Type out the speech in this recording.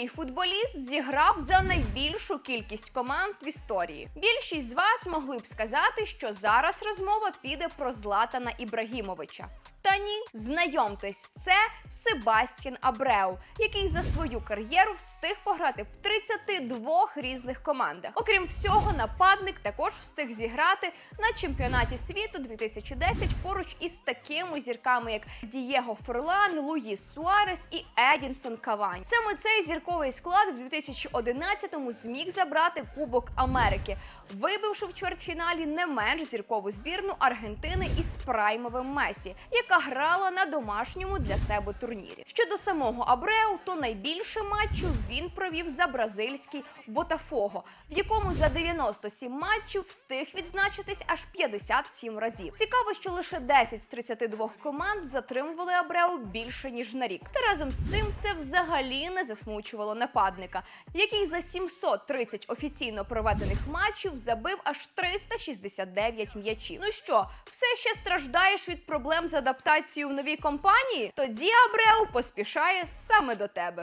який футболіст зіграв за найбільшу кількість команд в історії. Більшість з вас могли б сказати, що зараз розмова піде про Златана Ібрагімовича. Та ні, знайомтесь, це Себастьян Абреу, який за свою кар'єру встиг пограти в 32 різних командах. Окрім всього, нападник також встиг зіграти на чемпіонаті світу 2010 поруч із такими зірками, як Дієго Форлан, Луїс Суарес і Едінсон Кавань. Саме цей зірковий склад в 2011-му зміг забрати Кубок Америки, вибивши в чвертьфіналі не менш зіркову збірну Аргентини із праймовим Месі, яка грала на домашньому для себе турнірі. Щодо самого Абреу, то найбільше матчів він провів за бразильський Ботафого, в якому за 97 матчів встиг відзначитись аж 57 разів. Цікаво, що лише 10 з 32 команд затримували Абреу більше ніж на рік. Та разом з тим це взагалі не засмучувало нападника, який за 730 офіційно проведених матчів забив аж 369 м'ячів. Ну що, все ще страждаєш від проблем з адаптацією в новій компанії? Тоді Абреу поспішає саме до тебе.